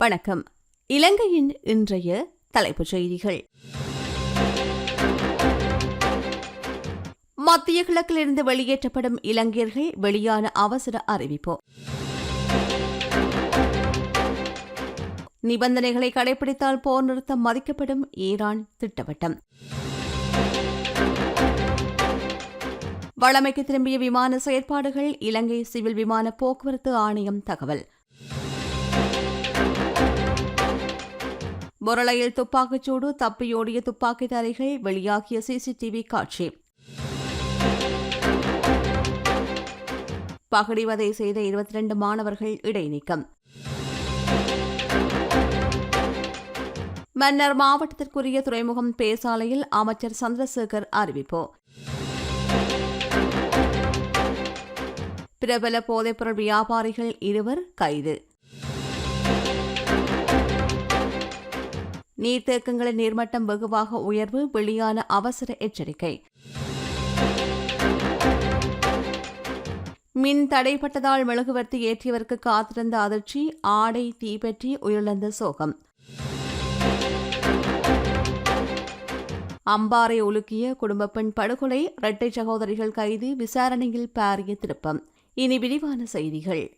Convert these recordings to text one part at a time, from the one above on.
வணக்கம். இலங்கையின் இன்றைய தலைப்புச் செய்திகள். மத்திய கிழக்கிலிருந்து வெளியேற்றப்படும் இலங்கையர்கள் வெளியான அவசர அறிவிப்பு. நிபந்தனைகளை கடைபிடித்தால் போர் நிறுத்தம் மதிக்கப்படும் ஈரான் திட்டவட்டம். வழமைக்கு திரும்பிய விமான செயற்பாடுகள் இலங்கை சிவில் விமான போக்குவரத்து ஆணையம் தகவல். முரளையில் துப்பாக்கிச்சூடு தப்பியோடிய துப்பாக்கிதாரிகள் வெளியாகிய சிசிடிவி காட்சி. பகடிவதை செய்த இருபத்தி ரெண்டு மாணவர்கள் இடைநீக்கம். மன்னர் மாவட்டத்திற்குரிய துறைமுகம் பேசாலையில் அமைச்சர் சந்திரசேகர் அறிவிப்பு. பிரபல போதைப்பொருள் வியாபாரிகள் இருவர் கைது. நீர்த்தேக்கங்களின் நீர்மட்டம் வெகுவாக உயர்வு வெளியான அவசர எச்சரிக்கை. மின் தடைப்பட்டதால் மெழுகுவர்த்தி ஏற்றியவருக்கு காத்திருந்த அதிர்ச்சி ஆடை தீப்பற்றி உயிரிழந்த சோகம். அம்பாறை உலுக்கிய குடும்ப பெண் படுகொலை இரட்டை சகோதரிகள் கைது விசாரணையில் பாரிய திருப்பம். இனி விரிவான செய்திகள்.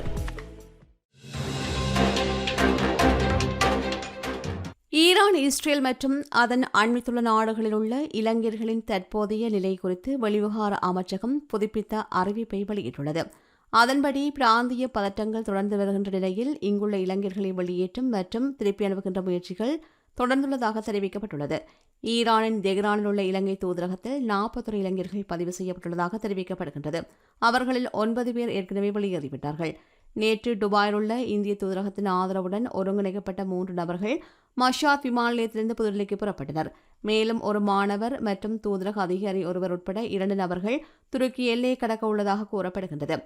ஈரான் இஸ்ரேல் மற்றும் அதன் அண்மித்துள்ள நாடுகளில் உள்ள இளைஞர்களின் தற்போதைய நிலை குறித்து வெளிவிவகார அமைச்சகம் புதுப்பித்த அறிவிப்பை வெளியிட்டுள்ளது. அதன்படி பிராந்திய பதட்டங்கள் தொடர்ந்து வருகின்ற நிலையில் இங்குள்ள இளைஞர்களை வெளியேற்றும் மற்றும் திருப்பி அனுப்புகின்ற முயற்சிகள் தொடர்ந்துள்ளதாக தெரிவிக்கப்பட்டுள்ளது. ஈரானின் தெஹ்ரானில் உள்ள இலங்கை தூதரகத்தில் நாற்பத்தொரு இளைஞர்கள் பதிவு செய்யப்பட்டுள்ளதாக தெரிவிக்கப்படுகின்றது. அவர்களில் ஒன்பது பேர் ஏற்கனவே வெளியேறிவிட்டார்கள். நேற்று டுபாயில் உள்ள இந்திய தூதரகத்தின் ஆதரவுடன் ஒருங்கிணைக்கப்பட்ட மூன்று நபர்கள் மஷாத் விமான நிலையத்திலிருந்து புதுடெல்லிக்கு புறப்பட்டனர். மேலும் ஒரு மாணவர் மற்றும் தூதரக அதிகாரி ஒருவர் உட்பட இரண்டு நபர்கள் துருக்கி எல்லையை கடக்க உள்ளதாக கூறப்படுகின்றது.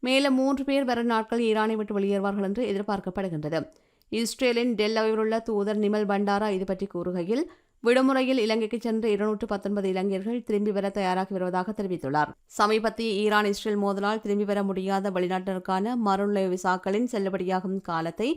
மேலும் மூன்று பேர் வரும் நாட்கள் ஈரானை விட்டு வெளியேறுவார்கள் என்று எதிர்பார்க்கப்படுகின்றது. இஸ்ரேலின் டெல் உள்ள தூதர் நிமல் பண்டாரா இது பற்றி கூறுகையில் விடுமுறையில் இலங்கைக்கு சென்ற இருநூற்று பத்தொன்பது இளைஞர்கள் திரும்பி வர தயாராகி வருவதாக தெரிவித்துள்ளார். சமீபத்திய ஈரான் இஸ்ரேல் மோதலால் திரும்பி வர முடியாத வெளிநாட்டினருக்கான மறுநிலை விசாக்களின் செல்லுபடியாகும் காலத்தை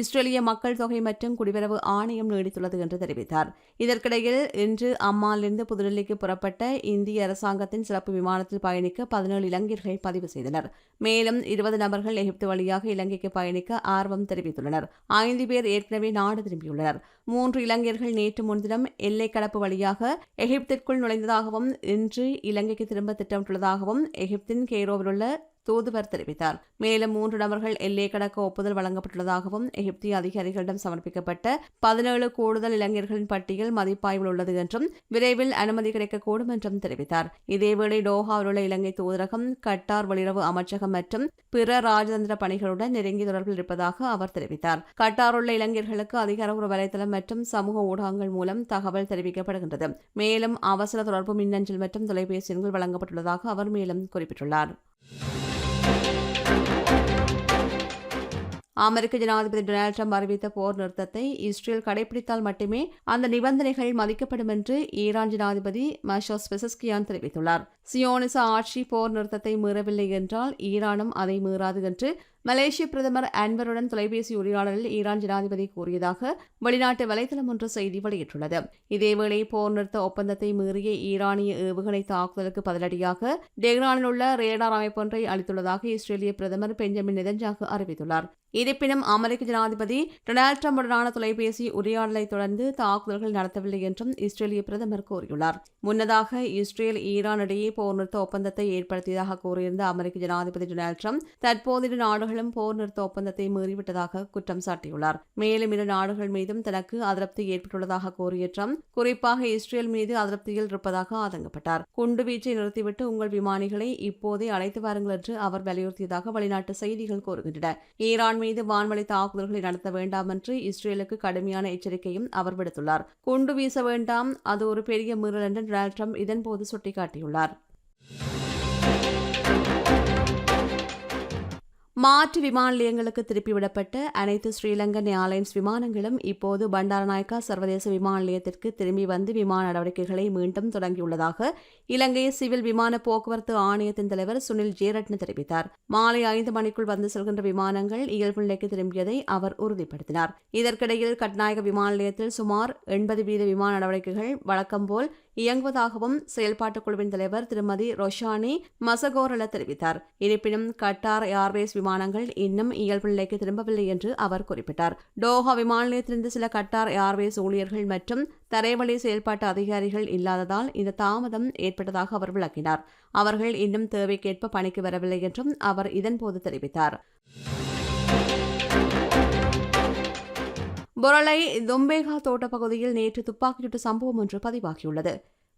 இஸ்ரேலிய மக்கள் தொகை மற்றும் குடிவரவு ஆணையம் நீடித்துள்ளது என்று தெரிவித்தார். இதற்கிடையில் இன்று அம்மாலிருந்து புதுடெல்லிக்கு புறப்பட்ட இந்திய அரசாங்கத்தின் சிறப்பு விமானத்தில் பயணிக்க பதினேழு இளைஞர்கள் பதிவு செய்தனர். மேலும் இருபது நபர்கள் எகிப்து வழியாக இலங்கைக்கு பயணிக்க ஆர்வம் தெரிவித்துள்ளனர். ஐந்து பேர் ஏற்கனவே நாடு திரும்பியுள்ளனர். மூன்று இளைஞர்கள் நேற்று முன்தினம் எல்லை கடப்பு வழியாக எகிப்திற்குள் நுழைந்ததாகவும் இன்று இலங்கைக்கு திரும்ப திட்டமிட்டுள்ளதாகவும் எகிப்தின் கெய்ரோவில் உள்ள தூதுவர் தெரிவித்தார். மேலும் மூன்று நபர்கள் எல்லை கடக்க ஒப்புதல் வழங்கப்பட்டுள்ளதாகவும் எகிப்திய அதிகாரிகளிடம் சமர்ப்பிக்கப்பட்ட பதினேழு கூடுதல் இளைஞர்களின் பட்டியல் மதிப்பாய்வில் உள்ளது என்றும் விரைவில் அனுமதி கிடைக்கக்கூடும் என்றும் தெரிவித்தார். இதேவேளை டோஹாவில் உள்ள இலங்கை தூதரகம் கட்டார் வெளியுறவு அமைச்சகம் மற்றும் பிற ராஜதந்திர பணிகளுடன் நெருங்கிய தொடர்பில் இருப்பதாக அவர் தெரிவித்தார். கட்டார் உள்ள இளைஞர்களுக்கு அதிகாரப்பூர்வ வலைதளம் மற்றும் சமூக ஊடகங்கள் மூலம் தகவல் தெரிவிக்கப்படுகின்றது. மேலும் அவசர தொடர்பு மின்னஞ்சல் மற்றும் தொலைபேசி எண்கள் வழங்கப்பட்டுள்ளதாக அவர் மேலும் குறிப்பிட்டுள்ளார். அமெரிக்க ஜனாதிபதி டொனால்டு ட்ரம்ப் அறிவித்த போர் நிறுத்தத்தை இஸ்ரேல் கடைபிடித்தால் மட்டுமே அந்த நிபந்தனைகள் மதிக்கப்படும் என்று ஈரான் ஜனாதிபதி மஷோஸ் பெசஸ்கியான் தெரிவித்துள்ளார். சியோனிச ஆட்சி போர் நிறுத்தத்தை மீறவில்லை என்றால் ஈரானும் அதை மீறாது என்று மலேசிய பிரதமர் அன்வருடன் தொலைபேசி உரையாடலில் ஈரான் ஜனாதிபதி கூறியதாக வெளிநாட்டு வலைதளம் ஒன்று செய்தி வெளியிட்டுள்ளது. இதேவேளை போர் நிறுத்த ஒப்பந்தத்தை மீறிய ஈரானிய ஏவுகணை தாக்குதலுக்கு பதிலடியாக டெஹ்ரானில் உள்ள ரேடார் அமைப்பொன்றை அளித்துள்ளதாக இஸ்ரேலிய பிரதமர் பெஞ்சமின் நெதன்ஜாகு அறிவித்துள்ளார். இருப்பினும் அமெரிக்க ஜனாதிபதி டொனால்டு ட்ரம்புடனான தொலைபேசி உரையாடலை தொடர்ந்து தாக்குதல்கள் நடத்தவில்லை என்றும் இஸ்ரேலிய பிரதமர் கூறியுள்ளார். முன்னதாக இஸ்ரேல் ஈரான் இடையே போர் நிறுத்த ஒப்பந்தத்தை ஏற்படுத்தியதாக கூறியிருந்த அமெரிக்க ஜனாதிபதி டொனால்டு ட்ரம்ப் தற்போது நாடுகள் நாடுகளும் போர் நிறுத்த ஒப்பந்தத்தை மீறிவிட்டதாக குற்றம் சாட்டியுள்ளார். மேலும் இரு நாடுகள் மீதும் தனக்கு அதிருப்தி ஏற்பட்டுள்ளதாக கூறிய ட்ரம்ப் குறிப்பாக இஸ்ரேல் மீது அதிருப்தியில் இருப்பதாக ஆதங்கப்பட்டார். குண்டுவீச்சை நிறுத்திவிட்டு உங்கள் விமானிகளை இப்போதே அழைத்து வாருங்கள் என்று அவர் வலியுறுத்தியதாக வெளிநாட்டு செய்திகள் கூறுகின்றன. ஈரான் மீது வான்வழி தாக்குதல்களை நடத்த வேண்டாம் என்று இஸ்ரேலுக்கு கடுமையான எச்சரிக்கையும் அவர் விடுத்துள்ளார். குண்டு வீச வேண்டாம் அது ஒரு பெரிய மீறல் என்று டொனால்ட் ட்ரம்ப் இதன்போது சுட்டிக்காட்டியுள்ளார். மாற்று விமான நிலையங்களுக்கு திருப்பிவிடப்பட்ட அனைத்து ஸ்ரீலங்கன் ஏர்லைன்ஸ் விமானங்களும் இப்போது பண்டாரநாயக்கா சர்வதேச விமான நிலையத்திற்கு திரும்பி வந்து விமான நடவடிக்கைகளை மீண்டும் தொடங்கியுள்ளதாக இலங்கை சிவில் விமான போக்குவரத்து ஆணையத்தின் தலைவர் சுனில் ஜேரட்ன தெரிவித்தார். மாலை ஐந்து மணிக்குள் வந்து செல்கின்ற விமானங்கள் இயல்பு நிலைக்கு திரும்பியதை அவர் உறுதிப்படுத்தினார். இதற்கிடையில் கட்நாயக விமான நிலையத்தில் சுமார் எண்பது வீத விமான நடவடிக்கைகள் வழக்கம்போல் இயங்குவதாகவும் செயல்பாட்டுக் குழுவின் தலைவர் திருமதி ரொஷானி மசகோரல தெரிவித்தார். இருப்பினும் கட்டார் ஏர்வேஸ் விமானங்கள் இன்னும் இயல்பு நிலைக்கு திரும்பவில்லை என்று அவர் குறிப்பிட்டார். டோஹா விமான நிலையத்திலிருந்து சில கட்டார் ஏர்வேஸ் ஊழியர்கள் மற்றும் தரைவழி செயல்பாட்டு அதிகாரிகள் இல்லாததால் இந்த தாமதம் ஏற்பட்டதாக அவர் விளக்கினார். அவர்கள் இன்னும் தேவைக்கேற்ப பணிக்கு வரவில்லை என்றும் அவர் இதன்போது தெரிவித்தார். பொரளை தொம்பேகா தோட்ட பகுதியில் நேற்று துப்பாக்கிச்சூட்டு சம்பவம் ஒன்று பதிவாகியுள்ளது.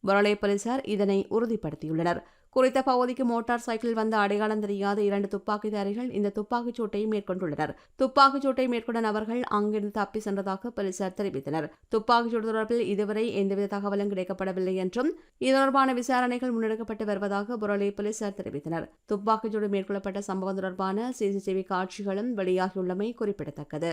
பொரளை போலீசார் இதனை உறுதிப்படுத்தியுள்ளனர். குறித்த பகுதிக்கு மோட்டார் சைக்கிளில் வந்த அடையாளம் தெரியாத இரண்டு துப்பாக்கிதாரிகள் இந்த துப்பாக்கிச் சூட்டை மேற்கொண்டுள்ளனர். துப்பாக்கிச் சூட்டை மேற்கொண்ட நபர்கள் அங்கிருந்து தப்பி சென்றதாக போலீசார் தெரிவித்தனர். துப்பாக்கிச் சூடு தொடர்பில் இதுவரை எந்தவித தகவலும் கிடைக்கப்படவில்லை என்றும் இது தொடர்பான விசாரணைகள் முன்னெடுக்கப்பட்டு வருவதாக புரளி போலீசார் தெரிவித்தனர். துப்பாக்கிச் சூடு மேற்கொள்ளப்பட்ட சம்பவம் தொடர்பான சிசிடிவி காட்சிகளும் வெளியாகியுள்ளமை குறிப்பிடத்தக்கது.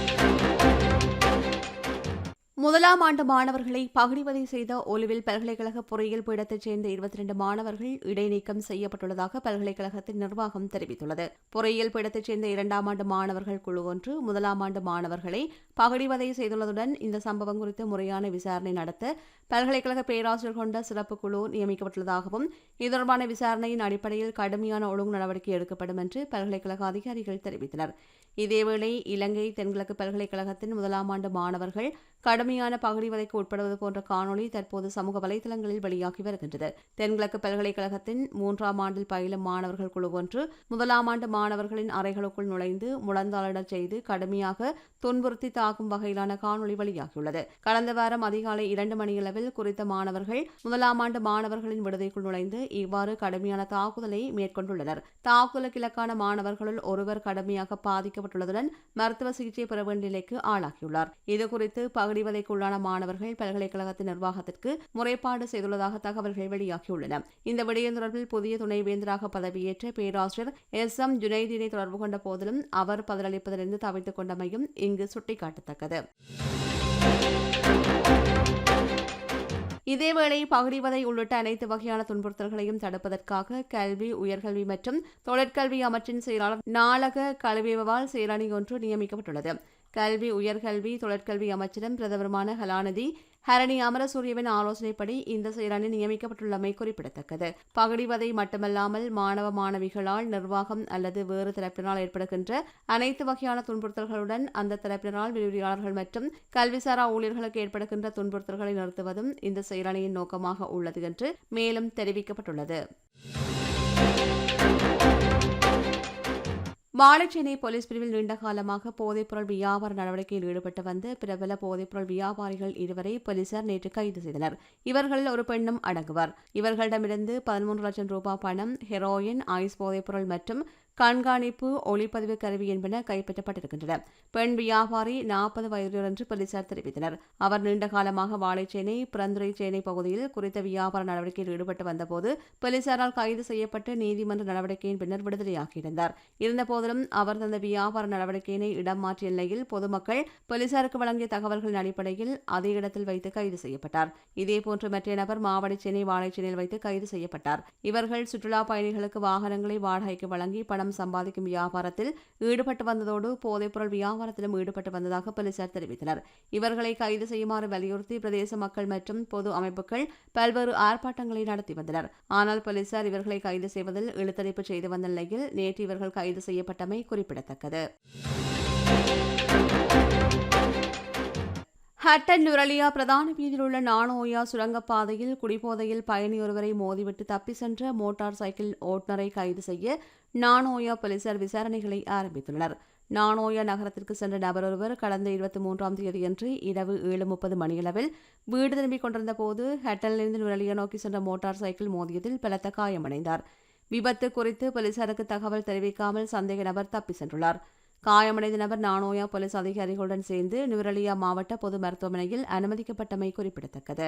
А.Егорова முதலாம் ஆண்டு மாணவர்களை பகுடிவதை செய்த ஒலுவில் பல்கலைக்கழக பொறியியல் பீடத்தைச் சேர்ந்த இருபத்தி ரெண்டு மாணவர்கள் இடைநீக்கம் செய்யப்பட்டுள்ளதாக பல்கலைக்கழகத்தின் நிர்வாகம் தெரிவித்துள்ளது. பொறியியல் பீடத்தைச் சேர்ந்த இரண்டாம் ஆண்டு மாணவர்கள் குழு ஒன்று முதலாம் ஆண்டு மாணவர்களை பகுடிவதை செய்துள்ளதுடன் இந்த சம்பவம் குறித்து முறையான விசாரணை நடத்த பல்கலைக்கழக பேராசிரியர் கொண்ட சிறப்பு குழு நியமிக்கப்பட்டுள்ளதாகவும் இது தொடர்பான விசாரணையின் அடிப்படையில் கடுமையான ஒழுங்கு நடவடிக்கை எடுக்கப்படும் என்று பல்கலைக்கழக அதிகாரிகள் தெரிவித்தனர். இதேவேளை இலங்கை தென்கிழக்கு பல்கலைக்கழகத்தின் முதலாம் ஆண்டு மாணவர்கள் கடுமையான பகுடிவதைக்கு உட்படுவது போன்ற காணொலி தற்போது சமூக வலைதளங்களில் வெளியாகி வருகின்றது. தென்கிழக்கு பல்கலைக்கழகத்தின் மூன்றாம் ஆண்டில் பயிலும் மாணவர்கள் குழு ஒன்று முதலாம் ஆண்டு மாணவர்களின் அறைகளுக்குள் நுழைந்து முழந்தாளிடச் செய்து கடுமையாக துன்புறுத்தி தாக்கும் வகையிலான காணொலி வெளியாகியுள்ளது. கடந்த வாரம் அதிகாலை இரண்டு மணியளவில் குறித்த மாணவர்கள் முதலாம் ஆண்டு மாணவர்களின் விடுதிக்குள் நுழைந்து இவ்வாறு கடுமையான தாக்குதலை மேற்கொண்டுள்ளனர். தாக்குதலுக்கு இலக்கான மாணவர்களுள் ஒருவர் கடுமையாக பாதிக்கப்பட்டுள்ளதுடன் மருத்துவ சிகிச்சை பெற வேண்டிய நிலைக்கு ஆளாகியுள்ளார். இதுகுறித்து பகுடிவதைக்கு உள்ளான மாணவர்கள் பல்கலைக்கழகத்தின் நிர்வாகத்திற்கு முறைப்பாடு செய்துள்ளதாக தகவல்கள் வெளியாகியுள்ளன. இந்த விடயம் தொடர்பில் புதிய துணைவேந்தராக பதவியேற்ற பேராசிரியர் எஸ். எம். ஜுனைதீனை தொடர்பு கொண்ட போதிலும் அவர் பதிலளிப்பதிலிருந்து தவித்துக் கொண்டமையும் இங்கு சுட்டிக்காட்டத்தக்கது. இதேவேளை பகிரிவதை உள்ளிட்ட அனைத்து வகையான துன்புறுத்தல்களையும் தடுப்பதற்காக கல்வி உயர்கல்வி மற்றும் தொழிற்கல்வி அமைச்சின் செயலாளர் நாளக கல்விவால் செயலணி ஒன்று நியமிக்கப்பட்டுள்ளது. கல்வி உயர்கல்வி தொழிற்கல்வி அமைச்சரும் பிரதமருமான கலாநிதி ஹரணி அமரசூரியவின் ஆலோசனைப்படி இந்த செயலணி நியமிக்கப்பட்டுள்ளமை குறிப்பிடத்தக்கது. பகடிவதை மட்டுமல்லாமல் மாணவ மாணவிகளால் நிர்வாகம் அல்லது வேறு தரப்பினால் ஏற்படுகின்ற அனைத்து வகையான துன்புறுத்தல்களுடன் அந்த தரப்பினரால் விரிவுரையாளர்கள் மற்றும் கல்விசாரா ஊழியர்களுக்கு ஏற்படுகின்ற துன்புறுத்தல்களை நிறுத்துவதும் இந்த செயலணியின் நோக்கமாக உள்ளது என்று மேலும் தெரிவிக்கப்பட்டுள்ளது. வாழைச்சேனை போலீஸ் பிரிவில் நீண்ட காலமாக போதைப்பொருள் வியாபார நடவடிக்கையில் ஈடுபட்டு வந்த பிரபல போதைப்பொருள் வியாபாரிகள் இருவரை போலீசார் நேற்று கைது செய்தனர். இவர்களில் ஒரு பெண்ணும் அடங்குவர். இவர்களிடமிருந்து பதிமூன்று லட்சம் ரூபாய் பணம் ஹெரோயின் ஐஸ் போதைப்பொருள் மற்றும் கண்காணிப்பு ஒளிப்பதிவு கருவி என்பன கைப்பற்றப்பட்டிருக்கின்றன. பெண் வியாபாரி நாற்பது வயதிலிருந்து போலீசார் தெரிவித்தனர். அவர் நீண்ட காலமாக வாழைச்சேனை புரந்துரை சேனை பகுதியில் குறித்த வியாபார நடவடிக்கையில் ஈடுபட்டு வந்தபோது போலீசாரால் கைது செய்யப்பட்டு நீதிமன்ற நடவடிக்கையின் பின்னர் விடுதலையாகியிருந்தார். இருந்தபோதிலும் அவர் தந்த வியாபார நடவடிக்கையினை இடம் மாற்றிய நிலையில் பொதுமக்கள் போலீசாருக்கு வழங்கிய தகவல்களின் அடிப்படையில் அதே இடத்தில் வைத்து கைது செய்யப்பட்டார். இதேபோன்று மற்ற நபர் மாவடிச்சேனை வாழைச்சேனையில் வைத்து கைது செய்யப்பட்டார். இவர்கள் சுற்றுலா பயணிகளுக்கு வாகனங்களை வாடகைக்கு வழங்கி பணம் சம்பாதிக்கும் வியாபாரத்தில் ஈடுபட்டு வந்ததோடு போதைப்பொருள் வியாபாரத்திலும் ஈடுபட்டு வந்ததாக போலீசார் தெரிவித்தனர். இவர்களை கைது செய்யுமாறு வலியுறுத்தி பிரதேச மக்கள் மற்றும் பொது அமைப்புகள் பல்வேறு ஆர்ப்பாட்டங்களை நடத்தி வந்தனர். ஆனால் போலீசார் இவர்களை கைது செய்வதில் இழுத்தடிப்பு செய்து வந்த நிலையில் நேற்று இவர்கள் கைது செய்யப்பட்டமை குறிப்பிடத்தக்கது. ஹட்டன் நுரலியா பிரதான வீதியில் உள்ள நானோயா சுரங்கப்பாதையில் குடிபோதையில் பயணி ஒருவரை மோதிவிட்டு தப்பி சென்ற மோட்டார் சைக்கிள் ஓட்டுநரை கைது செய்ய நானோயா போலீசார் விசாரணைகளை ஆரம்பித்துள்ளனர். நானோயா நகரத்திற்கு சென்ற நபர் ஒருவர் கடந்த இருபத்தி மூன்றாம் தேதியன்று இரவு ஏழு முப்பது மணியளவில் வீடு திரும்பிக் கொண்டிருந்த போது ஹட்டனிலிருந்து நுரலியா நோக்கி சென்ற மோட்டார் சைக்கிள் மோதியதில் பலத்த காயமடைந்தார். விபத்து குறித்து போலீசாருக்கு தகவல் தெரிவிக்காமல் சந்தேக நபர் தப்பி சென்றுள்ளார். காயமடைந்த நபர் நானோயா போலீஸ் அதிகாரிகளுடன் சேர்ந்து நுவரலியா மாவட்ட பொது மருத்துவமனையில் அனுமதிக்கப்பட்டமை குறிப்பிடத்தக்கது.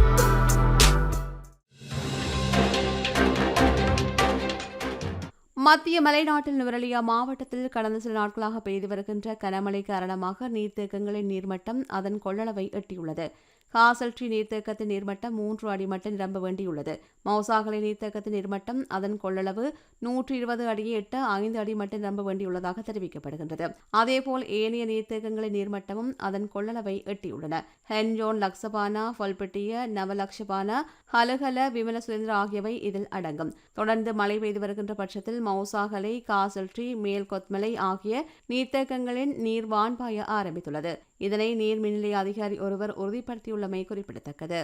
மத்திய மலைநாட்டில் நுவரலியா மாவட்டத்தில் கடந்த சில நாட்களாக பெய்து வருகின்ற கனமழை காரணமாக நீர்த்தேக்கங்களின் நீர்மட்டம் அதன் கொள்ளளவை எட்டியுள்ளது. காசல்ட்ரி நீர்த்தேக்கத்தின் நீர்மட்டம் மூன்று அடி மட்டும் நிரம்ப வேண்டியுள்ளது. மௌசாகலை நீர்த்தேக்கத்தின் நீர்மட்டம் அதன் கொள்ளளவு நூற்றி இருபது அடியை எட்ட ஐந்து அடி மட்டும் நிரம்ப வேண்டியுள்ளதாக தெரிவிக்கப்படுகின்றது. அதேபோல் ஏனைய நீர்த்தேக்கங்களின் நீர்மட்டமும் அதன் கொள்ளளவை எட்டியுள்ளன. ஹென்ஜோன் லக்ஸபானா ஃபல்பெட்டிய நவலக்ஷபானா ஹலஹல விமல சுரேந்திர ஆகியவை இதில் அடங்கும். தொடர்ந்து மழை பெய்து வருகின்ற பட்சத்தில் மௌசாகலை காசல்ட்ரி மேல் கொத்மலை ஆகிய நீர்த்தேக்கங்களின் நீர் வான்பாய ஆரம்பித்துள்ளது. இதனை நீர் மின்நிலைய அதிகாரி ஒருவர் உள்ளமை குறிப்பிடத்தக்கது.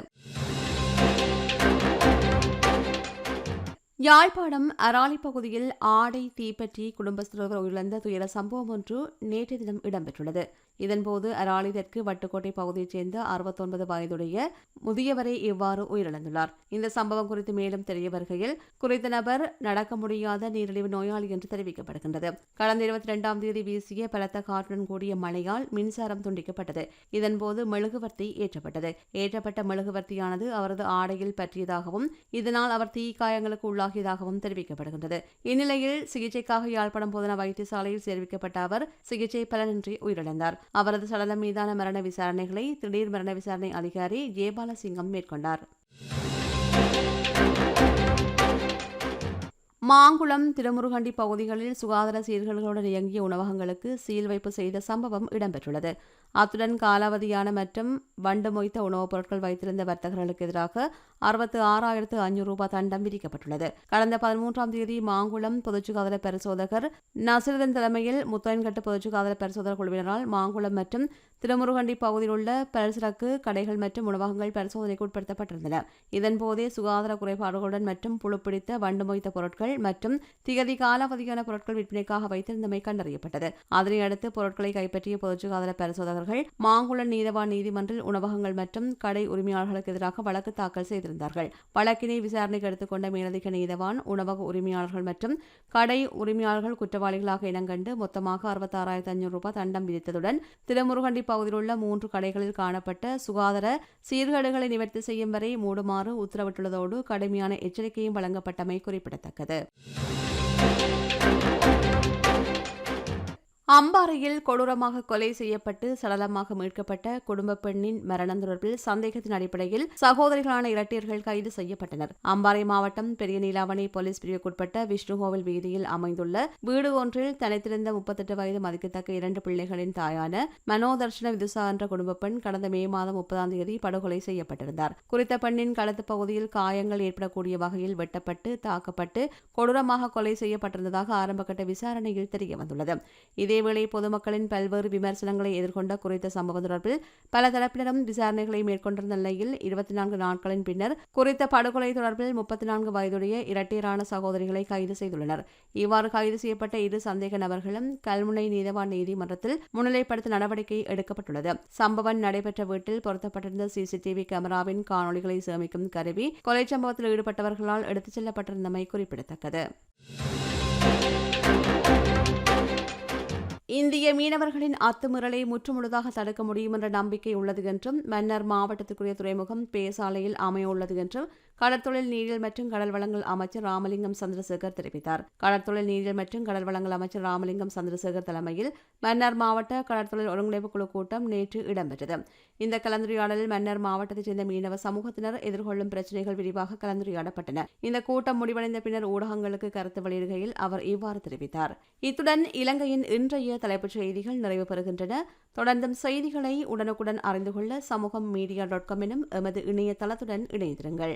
யாழ்ப்பாணம் அராலி பகுதியில் ஆடை தீப்பற்றி குடும்பஸ்தர் உயிரிழந்த துயர சம்பவம் ஒன்று நேற்றைய தினம் இடம்பெற்றுள்ளது. இதன்போது அராலி தெற்கு வட்டுக்கோட்டை பகுதியைச் சேர்ந்த அறுபத்தொன்பது வயதுடைய முதியவரை இவ்வாறு உயிரிழந்துள்ளார். இந்த சம்பவம் குறித்து மேலும் தெரிய வருகையில் குறித்த நபர் நடக்க முடியாத நீரிழிவு நோயாளி என்று தெரிவிக்கப்படுகின்றது. கடந்த இருபத்தி இரண்டாம் தேதி வீசிய பலத்த காற்றுடன் கூடிய மழையால் மின்சாரம் துண்டிக்கப்பட்டது. இதன்போது மெழுகுவர்த்தி ஏற்றப்பட்டது. ஏற்றப்பட்ட மெழுகுவர்த்தியானது அவரது ஆடையில் பற்றியதாகவும் இதனால் அவர் தீக்காயங்களுக்கு உள்ளாகியதாகவும் தெரிவிக்கப்படுகின்றது. இந்நிலையில் சிகிச்சைக்காக யாழ்ப்பாணம் போதனா வைத்தியசாலையில் சேர்விக்கப்பட்ட அவர் சிகிச்சை பலனின்றி உயிரிழந்தார். அவரது சடலம் மீதான மரண விசாரணைகளை திடீர் மரண விசாரணை அதிகாரி ஜெயபாலசிங்கம் மேற்கொண்டார். மாங்குளம் திருமுருகண்டி பகுதிகளில் சுகாதார சீர்கேடுகளுடன் இயங்கிய உணவகங்களுக்கு சீல் வைப்பு செய்த சம்பவம் இடம்பெற்றுள்ளது. அத்துடன் காலாவதியான மற்றும் வண்டு மொய்த்த உணவுப் பொருட்கள் வைத்திருந்த வர்த்தகர்களுக்கு எதிராக அறுபத்து ஆறாயிரத்து அஞ்சூறு ரூபாய் தண்டம் விதிக்கப்பட்டுள்ளது. கடந்த பதிமூன்றாம் தேதி மாங்குளம் பொதுச்சுகாதார பரிசோதகர் நசிருதன் தலைமையில் முத்தயன்கட்டு பொதுச்சுகாதார பரிசோதகர் குழுவினரால் மாங்குளம் மற்றும் திருமுருகண்டி பகுதியில் உள்ள பலசரக்கு கடைகள் மற்றும் உணவகங்கள் பரிசோதனைக்கு உட்படுத்தப்பட்டிருந்தன. இதன்போதே சுகாதார குறைபாடுகளுடன் மற்றும் புழுப்பிடித்த வண்டு மொய்த்த பொருட்கள் மற்றும் திகதி காலாவதியான பொருட்கள் விற்பனைக்காக வைத்திருந்தமை கண்டறியப்பட்டது. அதனையடுத்து பொருட்களை கைப்பற்றிய பொதுச்சுகாதார பரிசோதகர்கள் மாங்குளம் நீதவான் நீதிமன்றில் உணவகங்கள் மற்றும் கடை உரிமையாளர்களுக்கு எதிராக வழக்கு தாக்கல் செய்திருந்தார்கள். வழக்கினை விசாரணைக்கு எடுத்துக்கொண்ட மேலதிக நீதவான் உணவக உரிமையாளர்கள் மற்றும் கடை உரிமையாளர்கள் குற்றவாளிகளாக இனங்கண்டு மொத்தமாக அறுபத்தாறாயிரத்து ஐநூறு ரூபாய் தண்டம் விதித்ததுடன் திருமுருகண்டி பகுதியில் உள்ள மூன்று கடைகளில் காணப்பட்ட சுகாதார சீர்கேடுகளை நிவர்த்தி செய்யும் வரை மூடுமாறு உத்தரவிட்டுள்ளதோடு கடுமையான எச்சரிக்கையும் வழங்கப்பட்டமை குறிப்பிடத்தக்கது. அம்பாறையில் கொடூரமாக கொலை செய்யப்பட்டு சடலமாக மீட்கப்பட்ட குடும்ப பெண்ணின் மரணம் தொடர்பில் சந்தேகத்தின் அடிப்படையில் சகோதரிகளான இரட்டையர்கள் கைது செய்யப்பட்டனர். அம்பாறை மாவட்டம் பெரிய நீலாவணி போலீஸ் பிரிவுக்குட்பட்ட விஷ்ணுகோவில் வீதியில் அமைந்துள்ள வீடு ஒன்றில் தனித்திருந்த முப்பத்தெட்டு வயது மதிக்கத்தக்க இரண்டு பிள்ளைகளின் தாயான மனோதர்ஷன விதுசா என்ற குடும்ப பெண் கடந்த மே மாதம் முப்பதாம் தேதி படுகொலை செய்யப்பட்டிருந்தார். குறித்த பெண்ணின் களத்து பகுதியில் காயங்கள் ஏற்படக்கூடிய வகையில் வெட்டப்பட்டு தாக்கப்பட்டு கொடூரமாக கொலை செய்யப்பட்டிருந்ததாக ஆரம்பகட்ட விசாரணையில் தெரியவந்துள்ளது. இதே இதேவேளை பொதுமக்களின் பல்வேறு விமர்சனங்களை எதிர்கொண்ட குறித்த சம்பவம் தொடர்பில் பல தரப்பினரும் விசாரணைகளை மேற்கொண்டிருந்த நிலையில் இருபத்தி நான்கு நாட்களின் பின்னர் குறித்த படுகொலை தொடர்பில் முப்பத்தி நான்கு வயதுடைய இரட்டையரான சகோதரிகளை கைது செய்துள்ளனர். இவ்வாறு கைது செய்யப்பட்ட இரு சந்தேக நபர்களும் கல்முனை நீதவான் நீதிமன்றத்தில் முன்னிலைப்படுத்த நடவடிக்கை எடுக்கப்பட்டுள்ளது. சம்பவம் நடைபெற்ற வீட்டில் பொருத்தப்பட்டிருந்த சிசிடிவி கேமராவின் காணொலிகளை சேமிக்கும் கருவி கொலை சம்பவத்தில் ஈடுபட்டவர்களால் எடுத்துச் செல்லப்பட்டிருந்தமை குறிப்பிடத்தக்கது. இந்திய மீனவர்களின் அத்துமீறலை முற்றுமுழுதாக தடுக்க முடியும் என்ற நம்பிக்கை உள்ளது என்றும் மன்னர் மாவட்டத்துக்குரிய துறைமுகம் பேசாலையில் அமையவுள்ளது என்றும் கடற்தொழில் நீரியல் மற்றும் கடல் வளங்கள் அமைச்சர் ராமலிங்கம் சந்திரசேகர் தெரிவித்தார். கடற்தொழில் நீரியல் மற்றும் கடல் வளங்கள் அமைச்சர் ராமலிங்கம் சந்திரசேகர் தலைமையில் மன்னார் மாவட்ட கடற்தொழில் ஒருங்கிணைப்பு குழு கூட்டம் நேற்று இடம்பெற்றது. இந்த கலந்துரையாடலில் மன்னார் மாவட்டத்தைச் சேர்ந்த மீனவ சமூகத்தினர் எதிர்கொள்ளும் பிரச்சினைகள் விரிவாக கலந்துரையாடப்பட்டன. இந்த கூட்டம் முடிவடைந்த பின்னர் ஊடகங்களுக்கு கருத்து வெளியிடுகையில் அவர் இவ்வாறு தெரிவித்தார். இத்துடன் இலங்கையின் இன்றைய தலைப்புச் செய்திகள் நிறைவு பெறுகின்றன. தொடர்ந்தும் செய்திகளை உடனுக்குடன் அறிந்து கொள்ள சமூகம் மீடியா டாட் காம் எனும் எமது இணையதளத்துடன் இணைந்திருங்கள்.